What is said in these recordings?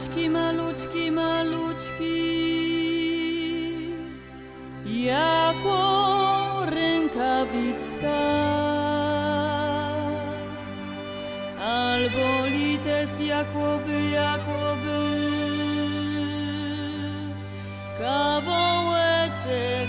malutki, malutki, malutki, jako rękawicka. Albo lites, jakoby, jakoby, kawałeczek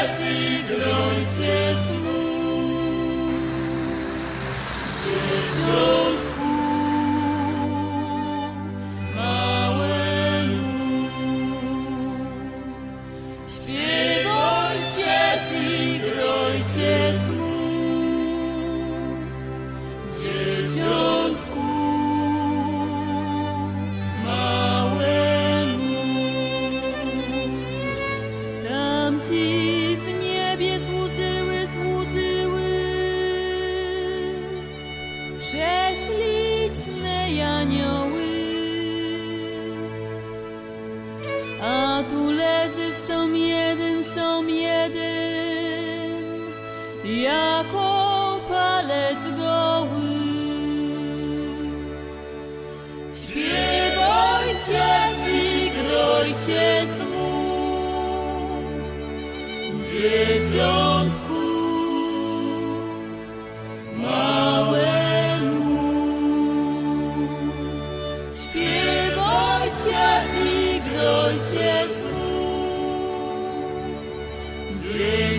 Thank you. jako palec goły. Śpiewajcie, zigrojcie smut, dzieciątku małemu. Śpiewajcie, zigrojcie smut, dzieciątku